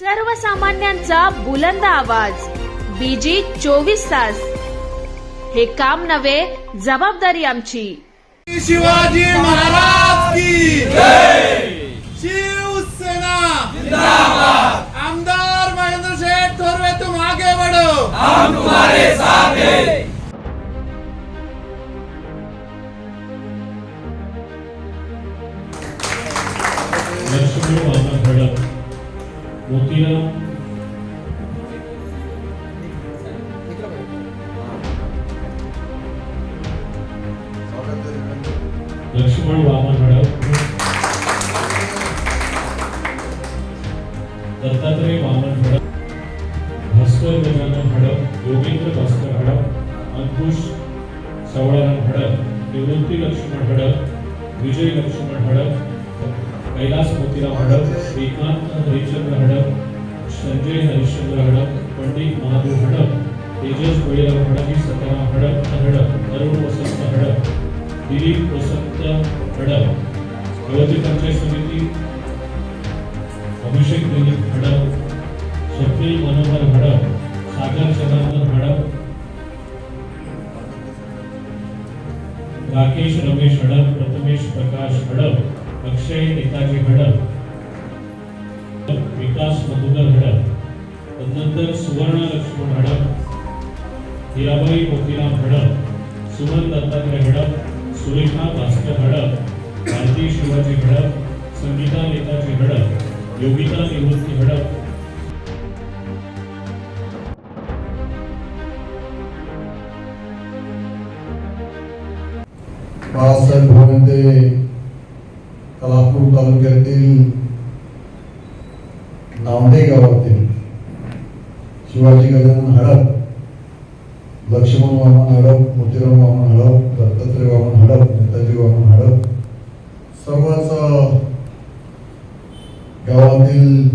सर्वसामान्यांचा बुलंद आवाज. बीजी चोवीस तास. हे काम नव्हे जबाबदारी आमची. शिवाजी महाराज की शिवसेना आमदार महेंद्र शेठ थोरवे तुम आगे बढ़ो। लक्ष्मण लक्ष्मण वामन मॅडम. दत्तात्रय वामन हडप भास्कर गजानन हडप योगेंद्र भास्कर हडप अंकुश सवळाराम हडप निवृत्ती लक्ष्मण हडप विजय लक्ष्मण हडप कैलास मोतीराम हडप श्रीकांत हरिश्चंद्र हडप संजय हरिश्चंद्र हडप पंडित महादेव हडप तेजस बळीराम हडप सताराम हडप हडप अरुण वसंत हडप दिलीप वसंत हडप अयोध्या पंचायत समिती अभिषेक दिलीप हडप स्वप्नील मनोहर हडप सागर सदानंद हडप राकेश रमेश हडप प्रथमेश प्रकाश हडप अक्षय नेताजी हडप विकास मधुकर हडप तदनंतर सुवर्ण लक्ष्मण हडप हिराबाई मोतीराम हडप सुमन दत्तात्रय हडप सुरेखा भास्कर हडप भारती शिवाजी हडप संगीता नेताजी हडप योगिता निवृत्ती हडप. बाळासाहेब भवन ते कलापूर तालुक्यातील नावडे गावातील शिवाजी गजानन हडप लक्ष्मण वामन हडप मोतीराम वामन हडप दत्तात्रय वामन हडप नेताजी वामन हडप सर्वच अ, गावातील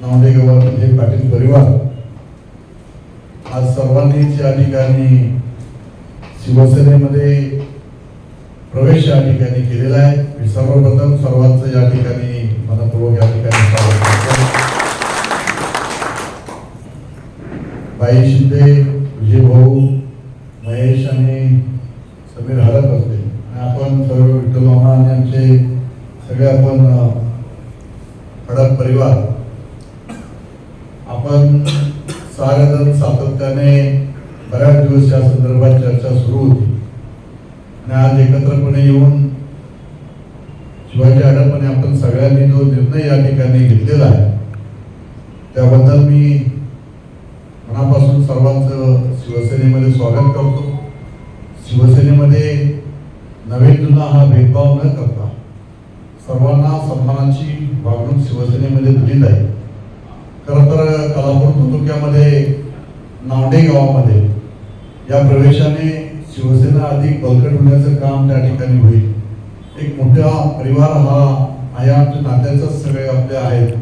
नावडे गावातील हे पाटील परिवार आज सर्वांनीच या ठिकाणी शिवसेनेमध्ये प्रवेश या ठिकाणी केलेला आहे. मी सर्वप्रथम सर्वांचं या ठिकाणी मनपूर्वक या ठिकाणी स्वागत करतो. बाई शिंदे विजय भाऊ महेश आणि समीर हडप असते आणि आपण सर्व विठ्ठल मामा आणि आमचे सगळे आपण खडक परिवार. आपण सारेजण सातत्याने बऱ्याच दिवस या संदर्भात चर्चा सुरू होती. आणि आज एकत्रपणे येऊन शिवाजी आडपणे आपण सगळ्यांनी जो निर्णय या ठिकाणी घेतलेला आहे त्याबद्दल मी मनापासून सर्वांचं शिवसेनेमध्ये स्वागत करतो शिवसेनेमध्ये नवीन जुना हा भेदभाव न करता सर्वांना सन्मानाची वागणूक शिवसेनेमध्ये दिली जाईल खरं तर कलापूर तालुक्यामध्ये नावडे गावामध्ये या प्रवेशाने शिवसेना अधिक बळकट होण्याचं काम त्या ठिकाणी होईल. एक मोठा परिवार हा आया आमच्या नात्याचंच सगळे आपले आहेत.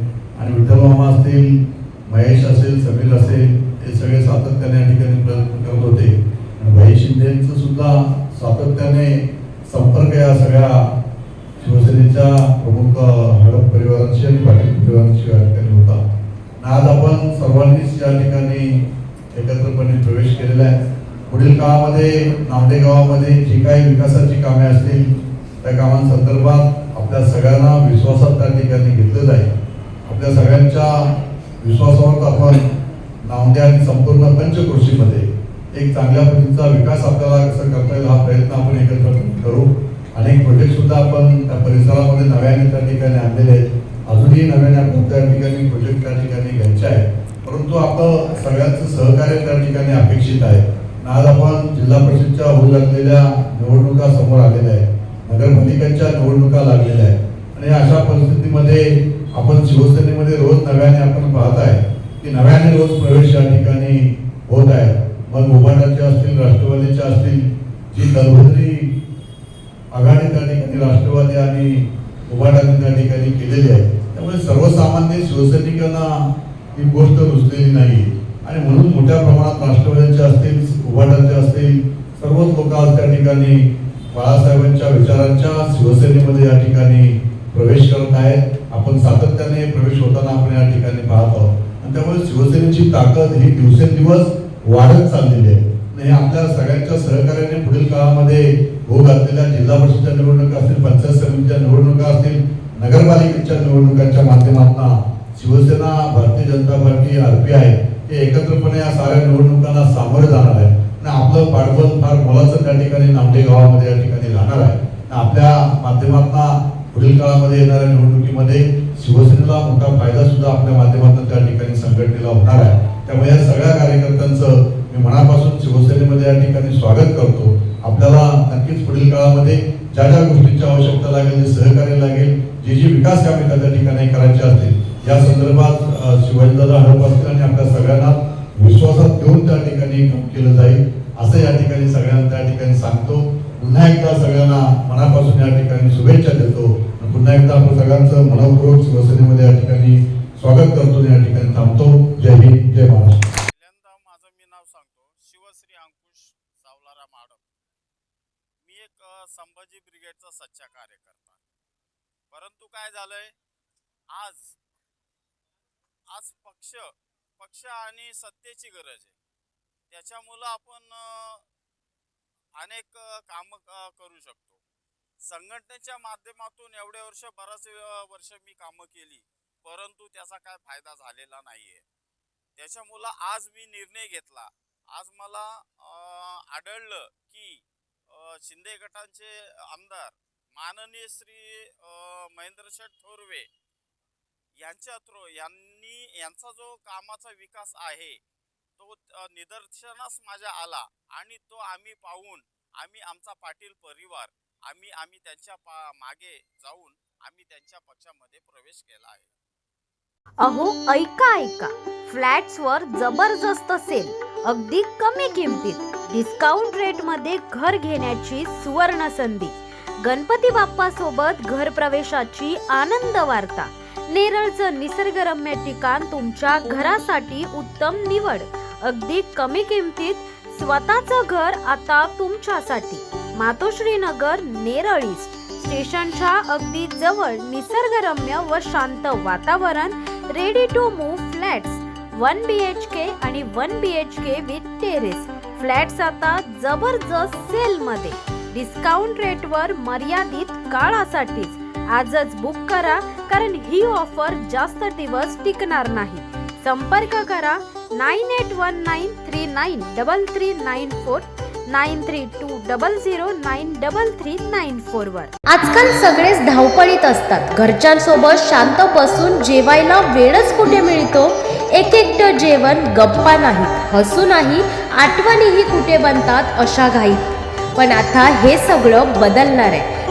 आणि विठ्ठलमामा असतील महेश असेल समीर असेल हे सगळे सातत्याने या ठिकाणी प्रयत्न करत होते. आणि भाई शिंदेचं सुद्धा सातत्याने संपर्क या सगळ्या शिवसेनेच्या प्रमुख हडप परिवारांशी आणि पाटील परिवारांशी या ठिकाणी होता. आज आपण सर्वांनीच या ठिकाणी एकत्रपणे प्रवेश केलेला आहे. पुढील काळामध्ये नांदे गावामध्ये जी काही विकासाची कामे असतील त्या कामांसंदर्भात आपल्या सगळ्यांना विश्वासात त्या ठिकाणी घेतलं जाईल. आपल्या सगळ्यांच्या विश्वासावर आपण नांदे आणि संपूर्ण पंचकृषीमध्ये एक चांगल्या पद्धतीचा विकास आपल्याला कसं करता येईल हा प्रयत्न आपण एकत्र करू. अनेक प्रोजेक्ट सुद्धा आपण त्या परिसरामध्ये नव्याने त्या ठिकाणी आणलेले आहेत. अजूनही नव्याने आपण त्या ठिकाणी प्रोजेक्ट त्या ठिकाणी घ्यायचे आहे परंतु आपलं सगळ्यांचं सहकार्य त्या ठिकाणी अपेक्षित आहे. आज आपण जिल्हा परिषदच्या होऊ लागलेल्या निवडणुका समोर आलेल्या आहेत. नगरपालिकांच्या निवडणुका लागलेल्या आहेत. आणि अशा परिस्थितीमध्ये आपण शिवसेनेमध्ये रोज नव्याने आपण पाहत आहे की नव्याने रोज प्रवेश या ठिकाणी होत आहे. मग उभाटाचे असतील राष्ट्रवादीचे असतील जी दलभद्री आघाडी त्या ठिकाणी राष्ट्रवादी आणि उभाटाने त्या ठिकाणी केलेली आहे. त्यामुळे सर्वसामान्य शिवसैनिकांना ही गोष्ट रुजलेली नाही आणि म्हणून मोठ्या प्रमाणात राष्ट्रवाद्यांचे असतील उभाटांचे असतील सर्वच लोक आज त्या ठिकाणी बाळासाहेबांच्या विचारांच्या शिवसेनेमध्ये या ठिकाणी प्रवेश करत आहेत. आपण सातत्याने प्रवेश होताना आपण या ठिकाणी पाहतो आणि त्यामुळे शिवसेनेची ताकद ही दिवसेंदिवस वाढत चाललेली आहे. आणि हे आपल्या सगळ्यांच्या सहकार्याने पुढील काळामध्ये होऊ घातलेल्या जिल्हा परिषदच्या निवडणुका असतील पंचायत समितीच्या निवडणुका असतील नगरपालिकेच्या निवडणुकांच्या माध्यमातून शिवसेना भारतीय जनता पार्टी आरपीआय हे एकत्रपणे या साऱ्या निवडणुकांना सामोरे जाणार आहे. आणि आपलं पाठबळ फार मोलाचं त्या ठिकाणी नामटे गावामध्ये या ठिकाणी राहणार आहे. आणि आपल्या माध्यमातून पुढील काळामध्ये येणाऱ्या निवडणुकीमध्ये शिवसेनेला मोठा फायदा सुद्धा आपल्या माध्यमातून त्या ठिकाणी संघटनेला होणार आहे. त्यामुळे या सगळ्या कार्यकर्त्यांचं मी मनापासून शिवसेनेमध्ये या ठिकाणी स्वागत करतो. आपल्याला नक्कीच पुढील काळामध्ये ज्या ज्या गोष्टींची आवश्यकता लागेल जे सहकार्य लागेल जे जी विकास कामे त्या त्या ठिकाणी करायची असतील या संदर्भात शिवाजीदादा हडप असतील आणि आपल्या सगळ्यांना विश्वासात घेऊन त्या ठिकाणी काम केलं जाईल असं या ठिकाणी सगळ्यांना त्या ठिकाणी सांगतो. पुन्हा एकदा सगळ्यांना मनापासून या ठिकाणी शुभेच्छा देतो. पुन्हा एकदा आपण सगळ्यांचं मनपूर्वक शिवसेनेमध्ये या ठिकाणी स्वागत करतो या ठिकाणी थांबतो. जय हिंद जय महाराष्ट्र. पहिल्यांदा माझं मी नाव सांगतो. शिवश्री अंकुश सावलाराम आडम. मी एक संभाजी ब्रिगेडचा सच्चा कार्यकर्ता. परंतु काय झालंय? आज आज पक्ष पक्ष आणि सत्तेची गरज आहे. त्याच्यामुळं आपण अनेक काम करू शकतो. संघटनेच्या माध्यमातून एवढे वर्ष बराच वर्ष मी कामं केली परंतु त्याचा काय फायदा झालेला नाहीये. त्याच्यामुळं आज मी निर्णय घेतला. आज मला आढळलं की शिंदे गटांचे आमदार माननीय श्री महेंद्रशेठ महेंद्र थोरवे यांच्या थ्रू यांनी यांचा जो कामाचा विकास आहे तो निदर्शनास माझ्या आला आणि तो आम्ही पाहून आम्ही आमचा पाटील परिवार आम्ही आम्ही त्यांच्या पा मागे जाऊन आम्ही त्यांच्या पक्षामध्ये प्रवेश केला आहे. अहो ऐका ऐका. फ्लॅट्सवर जबरदस्त सेल अगदी कमी किमतीत. डिस्काउंट रेटमध्ये घर घेण्याची सुवर्ण संधी गणपती बाप्पा सोबत घर प्रवेशाची आनंद वार्ता. नेरळचं निसर्गरम्य ठिकाण तुमच्या घरासाठी उत्तम निवड. अगदी कमी किमतीत स्वतःचं घर आता तुमच्यासाठी. मातोश्री नगर नेरळ ईस्ट. स्टेशनच्या अगदी जवळ निसर्गरम्य व शांत वातावरण ready to move flats one B H K आणि one B H K with terrace flats आता जबरदस्त सेलमध्ये डिस्काउंट रेटवर मर्यादित काळासाठीच. आजच बुक करा कारण ही ऑफर जास्त दिवस टिकणार नाही. संपर्क करा nine eight one nine three nine double three nine four nine three two double zero nine double three nine four वर. आजकाल सगळेच धावपळीत असतात. घरच्यांसोबत शांत बसून जेवायला वेळच कुठे मिळतो? एक एकटं जेवण गप्पा नाही हसू नाही आठवणीही कुठे बनतात? अशा घाईत. पण आता हे सगळं बदलणार आहे.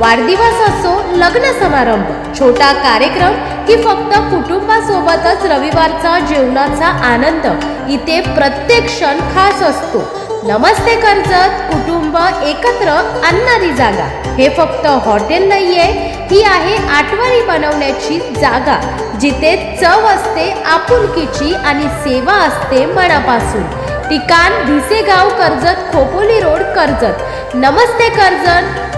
वाढदिवस असो लग्न समारंभ छोटा कार्यक्रम की फक्त कुटुंबासोबतच रविवारचा जेवणाचा आनंद इथे प्रत्येक क्षण खास असतो. नमस्ते कर्जत कुटुंब एकत्र आणणारी जागा. हे फक्त हॉटेल नाहीये ही आहे आठवणी बनवण्याची जागा जिथे चव असते आपुलकीची आणि सेवा असते मनापासून. ठिकाण भिसेगाव कर्जत खोपोली रोड कर्जत. नमस्ते कर्जत!